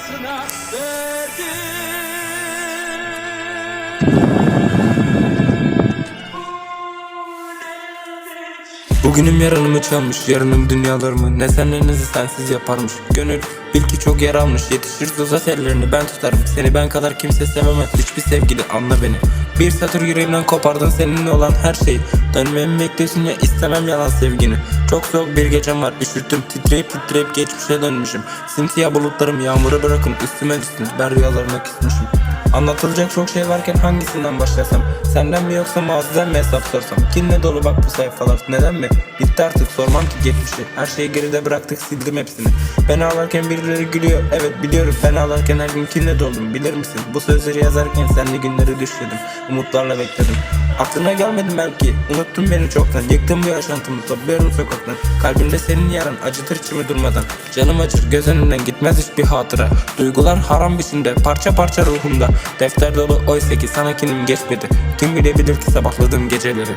başkasına verdim. Bugünüm yarınımı çalmış, yarınım dünyalarımı Ne senlerinizi sensiz yaparmış? Gönül bil ki çok yer almış Yetişir uzat ellerini ben tutarım. Seni ben kadar kimse sevemez hiçbir sevgili anla beni Bir satır yüreğimden kopardın seninle olan her şeyi. Dönmemi bekliyorsun ya istemem yalan sevgini. Çok soğuk bir gecem var üşüttüm Titreyip titreyip geçmişe dönmüşüm. Simsiyah bulutlarım yağmuru bırakın üstüme düştün Ben rüyalarına küsmüşüm Anlatılacak çok şey varken hangisinden başlasam? Senden mi yoksa mağazadan mı hesap sorsam? Kinle dolu bak bu sayfalar. Neden mi? Bitti artık. Sormam ki geçmişi. Her şeyi geride bıraktık sildim hepsini. Ben ağlarken birileri gülüyor. Evet biliyorum. Ben ağlarken her gün kinle doldum. Bilir misin? Bu sözleri yazarken senli günleri düşledim. Umutlarla bekledim Aklına gelmedim belki. Unuttun beni çoktan. Yıktım bu yaşantımı. Topluyorum sokaktan Kalbimde senin yaran. Acıtır içimi durmadan. Canım acır. Göz önünden gitmez hiçbir hatıra. Duygular haram biçimde. Parça parça ruhumda. Defter dolu oysa ki sana kinim geçmedi. Kim bilebilir ki sabahladığım geceleri